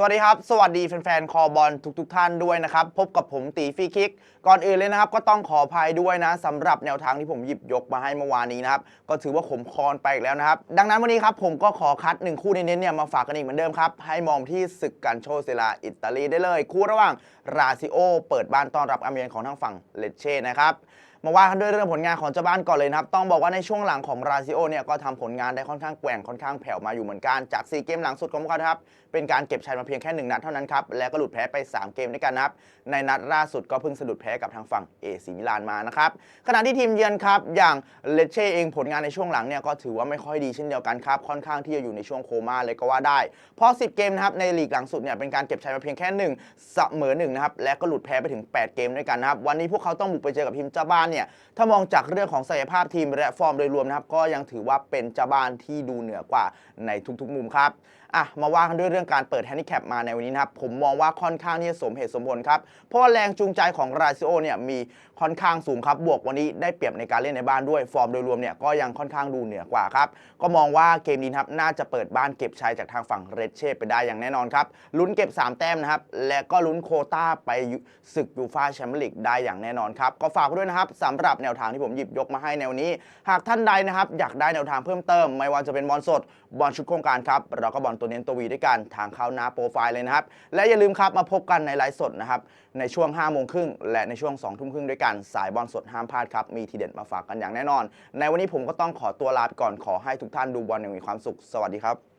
สวัสดีครับ สวัสดีแฟนๆ คอบอลทุกๆทท่านด้วยนะครับ พบกับผมตีฟีคิก ก่อนอื่นเลยนะครับ ก็ต้องขออภัยด้วยนะสำหรับแนวทางที่ผมหยิบยกมาให้เมื่อวานนี้นะครับ ก็ถือว่าขมคอนไปอีกแล้วนะครับ ดังนั้นวันนี้ครับผมก็ขอคัดหนึ่งคู่เน้นๆเนี่ยมาฝากกันอีกเหมือนเดิมครับ ให้มองที่ศึกกันโชเซลาอิตาลีได้เลย คู่ระหว่างราซิโอ เปิดบ้านต้อนรับอาเมียนของทางฝั่งเลเช่นะครับ มาว่ากันด้วยเรื่องผลงานของเจ้าบ้านก่อนเลยนะครับ ต้องบอกว่าในช่วงหลังของราซิโอเนี่ยก็ทำผลงานได้ค่อนข้างแกว่งค่อนข้างแผ่วมาอยู่เหมือนกันจาก 4 เกมหลังสุดของพวกเขาครับเป็นการเก็บชัยมาเพียงแค่ 1 นัดเท่านั้นครับแล้วก็หลุดแพ้ไป 3 เกมด้วยกันนะครับในนัดล่าสุดก็เพิ่งสะดุดแพ้กับทางฝั่งเอซิมิลานมานะครับขณะที่ทีมเยือนครับอย่างเลเช่เองผลงานในช่วงหลังเนี่ยก็ถือว่าไม่ค่อยดีเช่นเดียวกันครับค่อนข้างที่จะอยู่ในช่วงโคม่าเลยก็ว่าได้เพราะ 10 เกมนะครับในลีกหลังสุดเนี่ยเป็นการเก็บชัยมาเพียงแค่1เสมอ1นะครับและก็หลุดแพ้ไปถึง 8 เกมด้วยกันนะครับวันนี้พวกเขาต้องบุกไปเจอกับทีมเจ้าบ้านเนี่ยถ้ามองจากเรื่องของศักยภาพทีมและฟอร์มโดยรวมนะครับก็ยังถือว่าเป็นเจ้าบ้านที่ดูเหนือกว่าในทุกๆมุมครับอะมาว่ากันด้วยเรื่องการเปิดแฮนดิแคปมาในวันนี้นะครับผมมองว่าค่อนข้างที่จะสมเหตุสมผลครับเพราะแรงจูงใจของราซิโอเนี่ยมีค่อนข้างสูงครับบวกวันนี้ได้เปรียบในการเล่นในบ้านด้วยฟอร์มโดยรวมเนี่ยก็ยังค่อนข้างดูเหนือกว่าครับก็มองว่าเกมนี้ครับน่าจะเปิดบ้านเก็บชัยจากทางฝั่งเรดเช่ไปได้อย่างแน่นอนครับลุ้นเก็บ 3 แต้มนะครับและก็ลุ้นโคต้าไปศึกยูฟาแชมเปี้ยนลีกได้อย่างแน่นอนครับก็ฝากด้วยนะครับสำหรับแนวทางที่ผมหยิบยกมาให้ในวนี้ หากท่านใดนะครับอยากได้แนวทางเพิ่มเติม ไม่ว่าจะเป็นบอลสดบอลชุดโครงการครับเราก็บอลตัวเน้นตัววีด้วยกันทางเข้าหน้าโปรไฟล์เลยนะครับและอย่าลืมครับมาพบกันในไลฟ์สดนะครับในช่วง5โมงครึ่งและในช่วง2ทุ่มครึ่งด้วยกันสายบอลสดห้ามพลาดครับมีทีเด็ดมาฝากกันอย่างแน่นอน ในวันนี้ผมก็ต้องขอตัวลาไปก่อนขอให้ทุกท่านดูบอลอย่างมีความสุข สวัสดีครับ